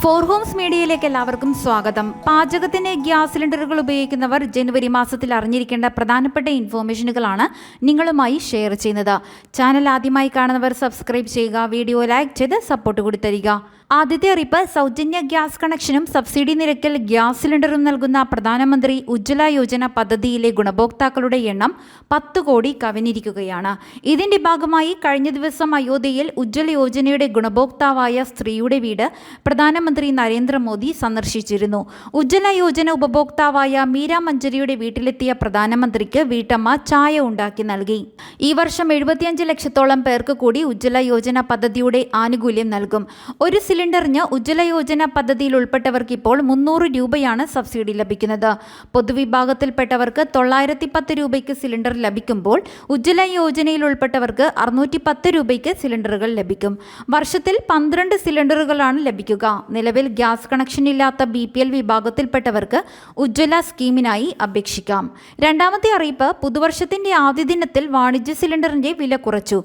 Four Holmes മീഡിയയിലേക്ക് എല്ലാവർക്കും സ്വാഗതം. പാചകത്തിന് ഗ്യാസ് സിലിണ്ടറുകൾ ഉപയോഗിക്കുന്നവർ ജനുവരി മാസത്തിൽ അറിഞ്ഞിരിക്കേണ്ട പ്രധാനപ്പെട്ട ഇൻഫോർമേഷനുകളാണ് നിങ്ങളുമായി ഷെയർ ചെയ്യുന്നത്. ചാനൽ ആദ്യമായി കാണുന്നവർ സബ്സ്ക്രൈബ് ചെയ്യുക വീഡിയോ ലൈക്ക് ചെയ്ത് സപ്പോർട്ട് കൂടി തരിക. ആദ്യത്തെ അറിയിപ്പ് സൗജന്യ ഗ്യാസ് കണക്ഷനും സബ്സിഡി നിരക്കിൽ ഗ്യാസ് സിലിണ്ടറും നൽകുന്ന പ്രധാനമന്ത്രി ഉജ്ജ്വല യോജന പദ്ധതിയിലെ ഗുണഭോക്താക്കളുടെ എണ്ണം പത്ത് കോടി കവിഞ്ഞിരിക്കുകയാണ്. ഇതിന്റെ ഭാഗമായി കഴിഞ്ഞ ദിവസം അയോധ്യയിൽ ഉജ്ജ്വല യോജനയുടെ ഗുണഭോക്താവായ സ്ത്രീയുടെ വീട് പ്രധാനമന്ത്രി നരേന്ദ്രമോദി സന്ദർശിച്ചിരുന്നു. ഉജ്ജ്വല യോജന ഉപഭോക്താവായ മീര മഞ്ചരിയുടെ വീട്ടിലെത്തിയ പ്രധാനമന്ത്രിക്ക് വീട്ടമ്മ ചായ ഉണ്ടാക്കി നൽകി. ഈ വർഷം എഴുപത്തിയഞ്ച് ലക്ഷത്തോളം പേർക്ക് കൂടി ഉജ്ജ്വല യോജന പദ്ധതിയുടെ ആനുകൂല്യം നൽകും. ഒരു സിലിണ്ടറിന് ഉജ്ജ്വല യോജന പദ്ധതിയിൽ ഉൾപ്പെട്ടവർക്ക് ഇപ്പോൾ മുന്നൂറ് രൂപയാണ് സബ്സിഡി ലഭിക്കുന്നത്. പൊതുവിഭാഗത്തിൽപ്പെട്ടവർക്ക് തൊള്ളായിരത്തി പത്ത് രൂപയ്ക്ക് സിലിണ്ടർ ലഭിക്കുമ്പോൾ ഉജ്ജ്വല യോജനയിൽ ഉൾപ്പെട്ടവർക്ക് അറുന്നൂറ്റി പത്ത് രൂപയ്ക്ക് സിലിണ്ടറുകൾ ലഭിക്കും. വർഷത്തിൽ പന്ത്രണ്ട് സിലിണ്ടറുകളാണ് ലഭിക്കുക. നിലവിൽ ഗ്യാസ് കണക്ഷൻ ഇല്ലാത്ത ബി പി എൽ വിഭാഗത്തിൽപ്പെട്ടവർക്ക് ഉജ്ജ്വല സ്കീമിനായി അപേക്ഷിക്കാം. രണ്ടാമത്തെ അറിയിപ്പ് പുതുവർഷത്തിന്റെ ആദ്യ ദിനത്തിൽ വാണിജ്യ സിലിണ്ടറിന്റെ വില കുറച്ചു.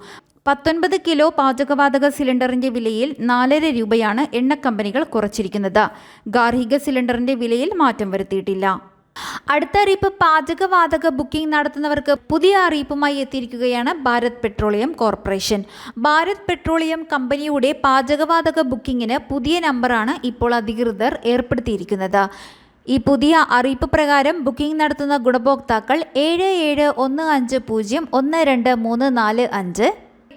പത്തൊൻപത് കിലോ പാചകവാതക സിലിണ്ടറിന്റെ വിലയിൽ നാലര രൂപയാണ് എണ്ണ കമ്പനികൾ കുറച്ചിരിക്കുന്നത്. ഗാർഹിക സിലിണ്ടറിന്റെ വിലയിൽ മാറ്റം വരുത്തിയിട്ടില്ല. അടുത്ത അറിയിപ്പ് പാചകവാതക ബുക്കിംഗ് നടത്തുന്നവർക്ക് പുതിയ അറിയിപ്പുമായി എത്തിയിരിക്കുകയാണ് Bharat Petroleum Corporation. Bharat Petroleum കമ്പനിയുടെ പാചകവാതക ബുക്കിംഗിന് പുതിയ നമ്പറാണ് ഇപ്പോൾ അധികൃതർ ഏർപ്പെടുത്തിയിരിക്കുന്നത്. ഈ പുതിയ അറിയിപ്പ് പ്രകാരം ബുക്കിംഗ് നടത്തുന്ന ഗുണഭോക്താക്കൾ ഏഴ് ഏഴ് ഒന്ന് അഞ്ച് പൂജ്യം ഒന്ന് രണ്ട് മൂന്ന് നാല് അഞ്ച്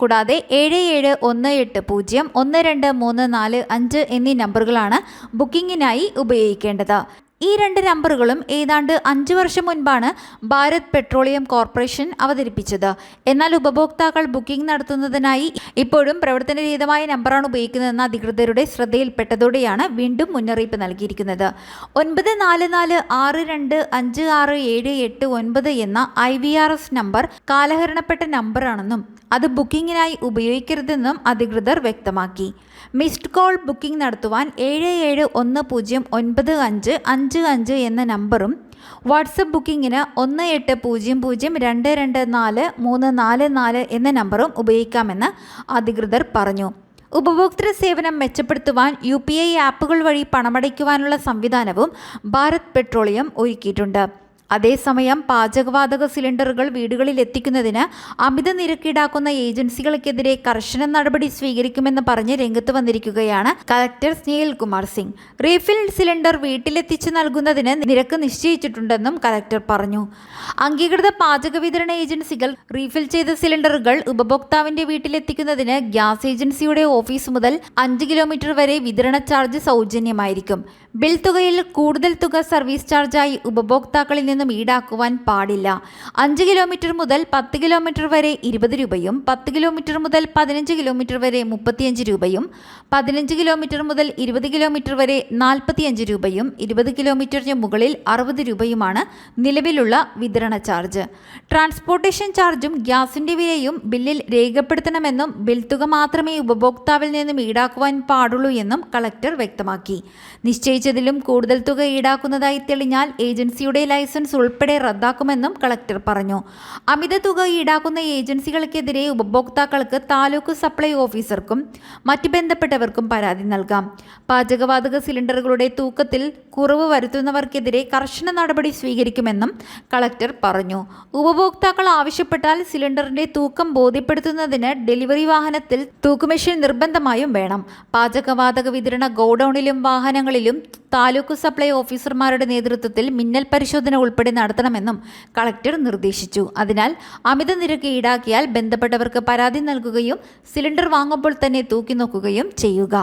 കൂടാതെ ഏഴ് ഏഴ് ഒന്ന് എട്ട് പൂജ്യം ഒന്ന് രണ്ട് മൂന്ന് നാല് അഞ്ച് എന്നീ നമ്പറുകളാണ് ബുക്കിങ്ങിനായി ഉപയോഗിക്കേണ്ടത്. ഈ രണ്ട് നമ്പറുകളും ഏതാണ്ട് അഞ്ച് വർഷം മുൻപാണ് ഭാരത് പെട്രോളിയം കോർപ്പറേഷൻ അവതരിപ്പിച്ചത്. എന്നാൽ ഉപഭോക്താക്കൾ ബുക്കിംഗ് നടത്തുന്നതിനായി ഇപ്പോഴും പ്രവർത്തനരഹിതമായ നമ്പറാണ് ഉപയോഗിക്കുന്നതെന്ന അധികൃതരുടെ ശ്രദ്ധയിൽപ്പെട്ടതോടെയാണ് വീണ്ടും മുന്നറിയിപ്പ് നൽകിയിരിക്കുന്നത്. ഒൻപത് നാല് നാല് ആറ് രണ്ട് അഞ്ച് ആറ് ഏഴ് എട്ട് ഒൻപത് എന്ന I V R S number കാലഹരണപ്പെട്ട നമ്പറാണെന്നും അത് ബുക്കിങ്ങിനായി ഉപയോഗിക്കരുതെന്നും അധികൃതർ വ്യക്തമാക്കി. മിസ്ഡ് കോൾ ബുക്കിംഗ് നടത്തുവാൻ ഏഴ് ഏഴ് ഒന്ന് പൂജ്യം ഒൻപത് അഞ്ച് അഞ്ച് അഞ്ച് അഞ്ച് എന്ന നമ്പറും വാട്സപ്പ് ബുക്കിങ്ങിന് ഒന്ന് എട്ട് പൂജ്യം പൂജ്യം രണ്ട് രണ്ട് നാല് മൂന്ന് നാല് നാല് എന്ന നമ്പറും ഉപയോഗിക്കാമെന്ന് അധികൃതർ പറഞ്ഞു. ഉപഭോക്തൃ സേവനം മെച്ചപ്പെടുത്തുവാൻ യു പി ഐ ആപ്പുകൾ വഴി പണമടയ്ക്കുവാനുള്ള സംവിധാനവും ഭാരത് പെട്രോളിയം ഒരുക്കിയിട്ടുണ്ട്. അതേസമയം പാചകവാതക സിലിണ്ടറുകൾ വീടുകളിൽ എത്തിക്കുന്നതിന് അമിത നിരക്ക് ഈടാക്കുന്ന ഏജൻസികൾക്കെതിരെ കർശന നടപടി സ്വീകരിക്കുമെന്ന് പറഞ്ഞ് രംഗത്ത് വന്നിരിക്കുകയാണ് collector Snehil Kumar Singh. Refill cylinder വീട്ടിലെത്തിച്ച് നൽകുന്നതിന് നിരക്ക് നിശ്ചയിച്ചിട്ടുണ്ടെന്നും കലക്ടർ പറഞ്ഞു. അംഗീകൃത പാചക വിതരണ ഏജൻസികൾ റീഫിൽ ചെയ്ത സിലിണ്ടറുകൾ ഉപഭോക്താവിന്റെ വീട്ടിലെത്തിക്കുന്നതിന് ഗ്യാസ് ഏജൻസിയുടെ ഓഫീസ് മുതൽ അഞ്ച് കിലോമീറ്റർ വരെ വിതരണ ചാർജ് സൗജന്യമായിരിക്കും. ബിൽ തുകയിൽ കൂടുതൽ തുക സർവീസ് ചാർജായി ഉപഭോക്താക്കളിൽ നിന്നും ഈടാക്കുവാൻ പാടില്ല. അഞ്ച് കിലോമീറ്റർ മുതൽ പത്ത് കിലോമീറ്റർ വരെ ഇരുപത് രൂപയും പത്ത് കിലോമീറ്റർ മുതൽ പതിനഞ്ച് കിലോമീറ്റർ വരെ മുപ്പത്തിയഞ്ച് രൂപയും പതിനഞ്ച് കിലോമീറ്റർ മുതൽ ഇരുപത് കിലോമീറ്റർ വരെ നാൽപ്പത്തിയഞ്ച് രൂപയും ഇരുപത് കിലോമീറ്ററിന് മുകളിൽ അറുപത് രൂപയുമാണ് നിലവിലുള്ള വിതരണ ചാർജ്. ട്രാൻസ്പോർട്ടേഷൻ ചാർജും ഗ്യാസിന്റെ വിലയും ബില്ലിൽ രേഖപ്പെടുത്തണമെന്നും ബിൽ തുക മാത്രമേ ഉപഭോക്താവിൽ നിന്നും ഈടാക്കുവാൻ പാടുള്ളൂ എന്നും കളക്ടർ വ്യക്തമാക്കി. നിശ്ചയിച്ചതിലും കൂടുതൽ തുക ഈടാക്കുന്നതായി തെളിഞ്ഞാൽ ഏജൻസിയുടെ ലൈസൻസ് ഉൾപ്പെടെ റദ്ദാക്കുമെന്നും കളക്ടർ പറഞ്ഞു. അമിത തുക ഈടാക്കുന്ന ഏജൻസികൾക്കെതിരെ ഉപഭോക്താക്കൾക്ക് താലൂക്ക് സപ്ലൈ ഓഫീസർക്കും മറ്റ് ബന്ധപ്പെട്ടവർക്കും പരാതി നൽകാം. പാചകവാതക സിലിണ്ടറുകളുടെ തൂക്കത്തിൽ കുറവ് വരുത്തുന്നവർക്കെതിരെ കർശന നടപടി സ്വീകരിക്കുമെന്നും കളക്ടർ പറഞ്ഞു. ഉപഭോക്താക്കൾ ആവശ്യപ്പെട്ടാൽ സിലിണ്ടറിന്റെ തൂക്കം ബോധ്യപ്പെടുത്തുന്നതിന് ഡെലിവറി വാഹനത്തിൽ തൂക്കുമെഷീൻ നിർബന്ധമായും വേണം. പാചകവാതക വിതരണ ഗോഡൌണിലും വാഹനങ്ങളിലും താലൂക്ക് സപ്ലൈ ഓഫീസർമാരുടെ നേതൃത്വത്തിൽ മിന്നൽ പരിശോധന ഉൾപ്പെടെ നടത്തണമെന്നും കളക്ടർ നിർദ്ദേശിച്ചു. അതിനാൽ അമിത നിരക്ക് ഈടാക്കിയാൽ ബന്ധപ്പെട്ടവർക്ക് പരാതി നൽകുകയും സിലിണ്ടർ വാങ്ങുമ്പോൾ തന്നെ തൂക്കി നോക്കുകയും ചെയ്യുക.